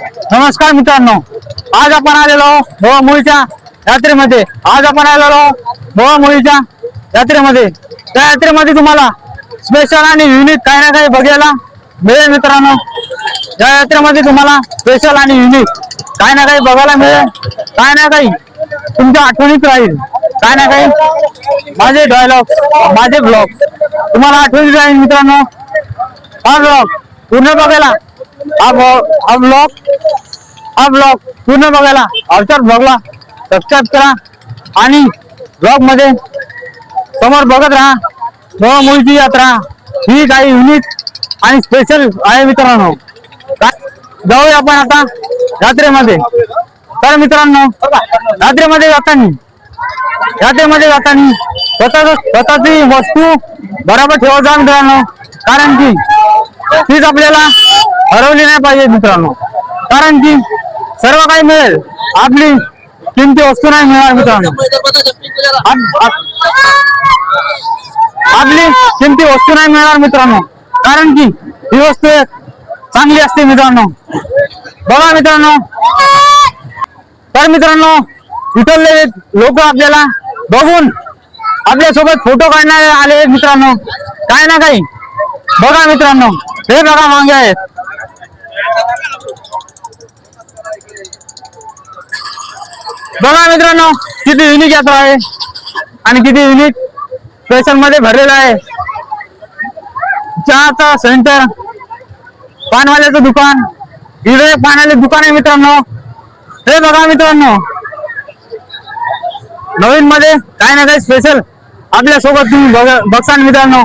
नमस्कार मित्रांनो, आज आपण आलेलो मुळीच्या यात्रेमध्ये. आज आपण आलेलो मुळीच्या यात्रेमध्ये. त्या यात्रेमध्ये तुम्हाला स्पेशल आणि युनिक काही ना काही बघायला मिळेल मित्रांनो. या यात्रेमध्ये तुम्हाला स्पेशल आणि युनिक काही ना काही बघायला मिळेल. काय ना काही तुमच्या आठवणीत राहील. काय ना काही माझे डायलॉग माझे ब्लॉग तुम्हाला आठवणीत राहील मित्रांनो. हा ब्लॉग पूर्ण बघायला हा ब्लॉग हा ब्लॉग पूर्ण बघायला आमच्या ब्लॉगला सबस्क्राईब करा आणि ब्लॉगमध्ये समोर बघत राहा. नवा मुलीची यात्रा. ही काही युनिक आणि स्पेशल आहे मित्रांनो. जाऊया आपण आता यात्रेमध्ये. तर मित्रांनो यात्रेमध्ये जाताना यात्रेमध्ये जाताना स्वतः स्वतःची वस्तू बरोबर ठेवत जा मित्रांनो. कारण की तीच आपल्याला हरवली नाही पाहिजे मित्रांनो. कारण की सर्व काही मिळेल. आपली किमती वस्तू नाही मिळणार मित्रांनो. आपली किमती वस्तू नाही मिळणार मित्रांनो. कारण की ही वस्तू चांगली असते मित्रांनो. बघा मित्रांनो. तर मित्रांनो इथले लोक आपल्याला बघून आपल्यासोबत फोटो काढणारे आले मित्रांनो. काय ना काही. बघा मित्रांनो. हे बघा मागे आहेत. बघा मित्रांनो किती युनिक यात्रा आहे आणि किती युनिक स्पेशलमध्ये भरलेला आहे. चहाचा सेंटर पानवाल्याचं दुकान इकडे पाण्याचे दुकान आहे मित्रांनो. हे बघा मित्रांनो नवीन मध्ये काही ना काही स्पेशल आपल्यासोबत तुम्ही बघसान मित्रांनो.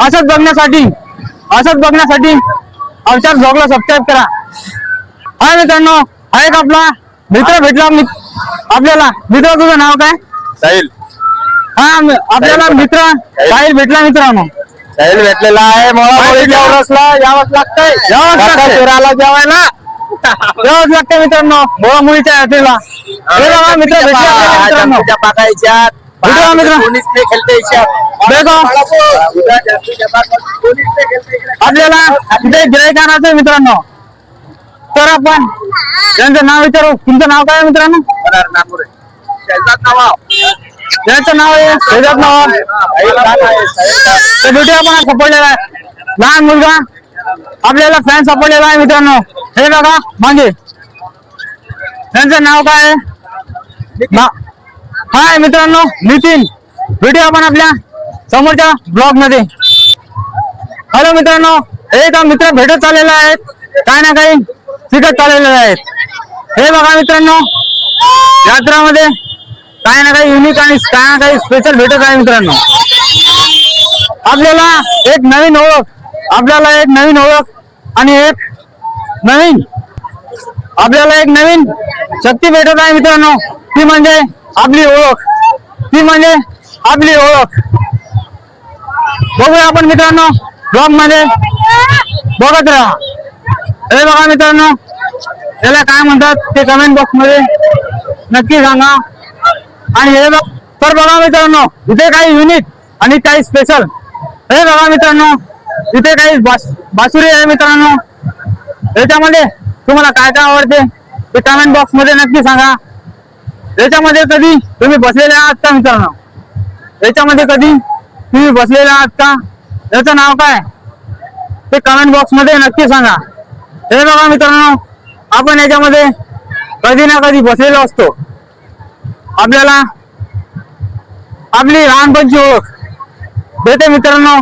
असंच बघण्यासाठी असंच बघण्यासाठी आमच्या ब्लॉगला सबस्क्राईब करा. हा मित्रांनो हा एक आपला मित्र भेटला मित- आपल्याला मित्र तुझं नाव काय? साहिल. हा आपल्याला मित्र साहिल. भेटला मित्रांनो. साहिल भेटलेला आहे. उरसला यावंच लागतंय. यावंच लागतंय. जेवायला. मित्रांनो. मुलीच्या यात्रेला मित्र भेटले पाकायच्या. मित्र. आपल्याला इथे गिरायक आणायचं मित्रांनो. तर आपण त्यांचं नाव विचारू. तुमचं नाव काय मित्रांनो? त्यांचं नाव आहे. शेजात नाव साहिल खान आहे, साहिल खान. ते ब्युटी आपण सापडलेला आहे. लहान मुलगा आपल्याला फॅन सापडलेला आहे मित्रांनो. हे बघा मागे. त्यांचं नाव काय आहे? ना- हाय मित्रांनो नितीन. व्हिडिओ आपण आपल्या समोरच्या ब्लॉगमध्ये हॅलो मित्रांनो एक मित्र भेटत चाललेले आहेत काय ना काही शिकत चाललेले आहेत हे बघा मित्रांनो यात्रामध्ये काही ना काही युनिक आणि काय ना काही स्पेशल भेटत आहे मित्रांनो. आपल्याला एक नवीन ओळख आपल्याला एक नवीन ओळख आणि एक नवीन आपल्याला एक नवीन शक्ती भेटत आहे मित्रांनो. ती म्हणजे आपली ओळख. ती म्हणजे आपली ओळख. बघूया आपण मित्रांनो ब्लॉगमध्ये बघत राहा. हे बघा मित्रांनो त्याला काय म्हणतात ते कमेंट बॉक्समध्ये? नक्की सांगा. आणि हे तर बघा मित्रांनो इथे काही युनिक आणि काही स्पेशल हे बघा मित्रांनो इथे काही बास- बासुरी आहे मित्रांनो. याच्यामध्ये तुम्हाला काय काय आवडते ते कमेंट बॉक्समध्ये नक्की सांगा. याच्यामध्ये कधी तुम्ही बसलेले आहात का मित्रांनो? याच्यामध्ये कधी तुम्ही बसलेले आहात का? याचं नाव काय? ते कमेंट बॉक्समध्ये नक्की सांगा. हे बघा मित्रांनो आपण याच्यामध्ये कधी ना कधी बसलेला असतो. आपल्याला आपली लहानपणची ओळख. भेटे मित्रांनो.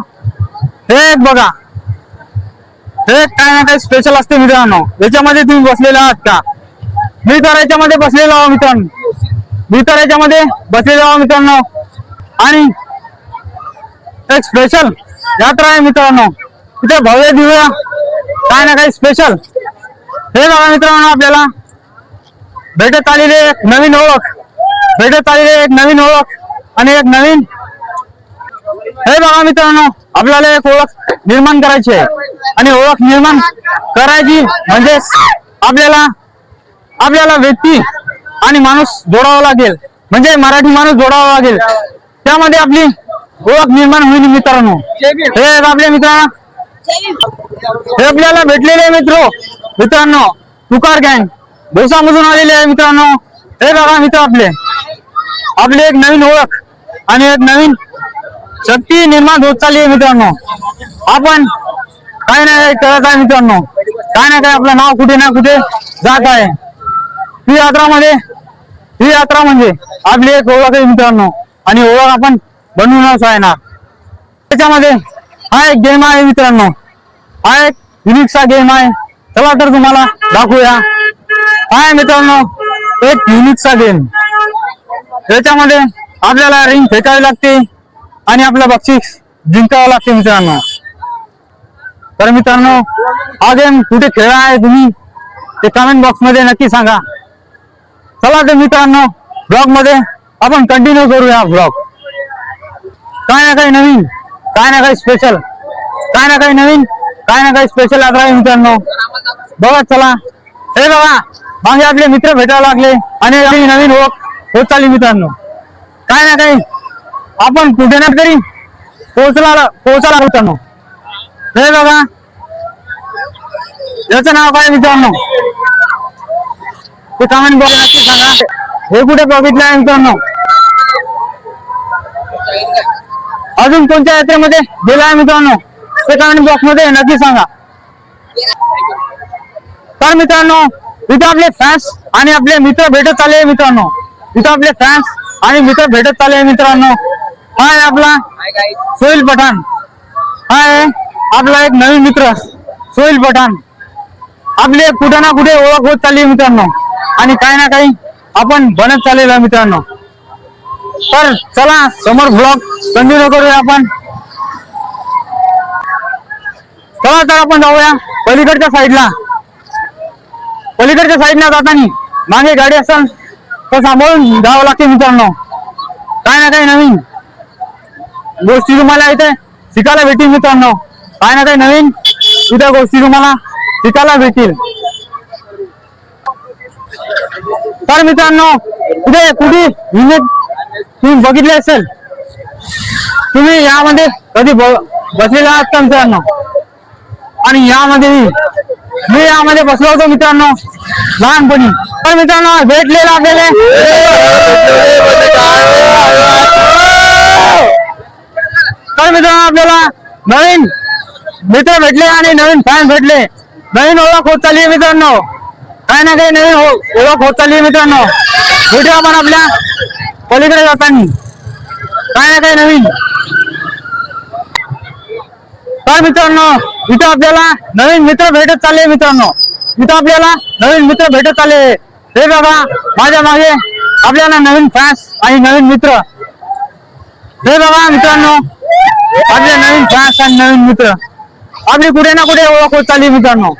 हे एक बघा. हे काय ना काही स्पेशल असते मित्रांनो. याच्यामध्ये तुम्ही बसलेला आहात का? मी तर याच्यामध्ये बसलेलो आहो मित्रांनो. मी तर याच्यामध्ये बसलेलो आहो मित्रांनो. आणि एक स्पेशल यात्रा आहे मित्रांनो. तिथे भव्य दिव्या काय ना काही स्पेशल हे बघा मित्रांनो आपल्याला. भेटत आलेली एक नवीन ओळख भेटत आलेली एक नवीन ओळख आणि एक नवीन हे बघा मित्रांनो आपल्याला एक ओळख निर्माण करायची आहे आणि ओळख निर्माण करायची म्हणजे आपल्याला आपल्याला व्यक्ती आणि माणूस जोडावा लागेल म्हणजे मराठी माणूस जोडावा लागेल त्यामध्ये आपली ओळख निर्माण होईल मित्रांनो हे एक आपले मित्रांनो हे आपल्याला भेटलेले मित्र मित्रांनो तुकार गँग दिवसामधून आलेले आहे मित्रांनो. हे बघा मित्र आपले. आपली एक नवीन ओळख आणि एक नवीन शक्ती निर्माण होत चालली आहे मित्रांनो. आपण काय नाही करत आहे मित्रांनो. काय ना काय आपलं नाव कुठे ना कुठे जात आहे. ही यात्रामध्ये ही यात्रा म्हणजे आपली एक ओळख आहे मित्रांनो. आणि ओळख आपण बनवूनच आहे ना त्याच्यामध्ये हा एक गेम आहे मित्रांनो. हा एक युनिकचा गेम आहे. चला तर तुम्हाला दाखवूया. हा आहे मित्रांनो? एक युनिकचा गेम त्याच्यामध्ये आपल्याला रिंग फेकावी लागते आणि आपलं बक्षीस जिंकावं लागते मित्रांनो. तर मित्रांनो हा गेम कुठे खेळला आहे तुम्ही? ते कमेंट बॉक्समध्ये नक्की सांगा. चला तर मित्रांनो ब्लॉगमध्ये आपण कंटिन्यू करूया ब्लॉग काय ना काही नवीन काय ना काही स्पेशल काय ना काही नवीन काय ना काही स्पेशल आता आहे मित्रांनो. बघा चला. हे बघा. मागे आपले मित्र भेटायला लागले आणि आपली नवीन ओळख होत चालली मित्रांनो. काय ना काही आपण कुठे ना तरी पोहोचला पोहोचायला मित्रांनो. हे बघा. याचं नाव काय मित्रांनो? ते कमेंट बॉक्स नक्की सांगा. हे कुठे बघितलं आहे मित्रांनो? अजून कोणत्या यात्रेमध्ये गेला आहे मित्रांनो? ते कमेंट बॉक्समध्ये नक्की सांगा. तर मित्रांनो इथं आपले फॅन्स आणि आपले मित्र भेटत आले मित्रांनो. इथं आपले फॅन्स आणि मित्र भेटत आले मित्रांनो. हा आहे आपला हाय गाईज सोहेल पठाण. हा आहे आपला एक नवीन मित्र सोहेल पठाण. आपली कुठे ना कुठे ओळख होत चालली मित्रांनो. आणि काही ना काही आपण बनत चाललेलो मित्रांनो. तर चला समोर ब्लॉग कंटिन्यू करूया आपण. चला तर आपण जाऊया पलीकडच्या साईडला पलीकडच्या साईडला जाताना मागे गाडी असेल तर सांभाळून जावं लागते मित्रांनो. काय ना काही नवीन गोष्टी तुम्हाला इथे शिकायला भेटतील मित्रांनो. काय ना काही नवीन इथे गोष्टी तुम्हाला शिकायला भेटतील. तर मित्रांनो इथे कुठे तुम्ही बघितले असेल? तुम्ही यामध्ये कधी ब- बसलेला आहात मित्रांनो? आणि यामध्ये मी यामध्ये बसलो होतो मित्रांनो. लहानपणी. पण मित्रांनो भेटलेला आपल्याला तर मित्रांनो आपल्याला नवीन मित्र भेटले आणि नवीन फॅन भेटले. नवीन ओळख होत चालली मित्रांनो. काय ना काही नवीन हो- ओळख होत चालली मित्रांनो. भेटू आपण आपल्या पलीकडे जाताना. काय ना काही नवीन तर मित्रांनो? इथं आपल्याला नवीन मित्र भेटत चालले मित्रांनो. इथं आपल्याला नवीन मित्र भेटत आले हे बाबा माझ्या मागे आपल्याला नवीन फॅन्स आणि नवीन मित्र. हे बाबा मित्रांनो आपले नवीन फॅन्स आणि नवीन मित्र. आपली कुठे ना कुठे ओळख होत चालली मित्रांनो.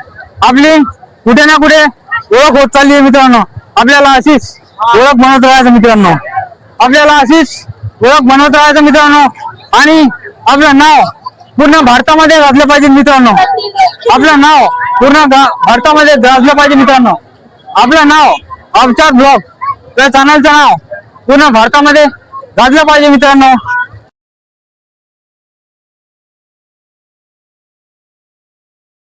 आपली कुठे ना कुठे ओळख होत चालली मित्रांनो. आपल्याला अशीच ओळख बनवत राहायचं मित्रांनो. आपल्याला अशीच ओळख बनवत राहायचं मित्रांनो. आणि आपलं नाव पूर्ण भारतामध्ये गाजलं पाहिजे मित्रांनो. आपलं नाव पूर्ण भारतामध्ये गाजलं पाहिजे मित्रांनो. आपलं नाव आमच्या ब्लॉग या चॅनलचं नाव पूर्ण भारतामध्ये गाजलं पाहिजे मित्रांनो.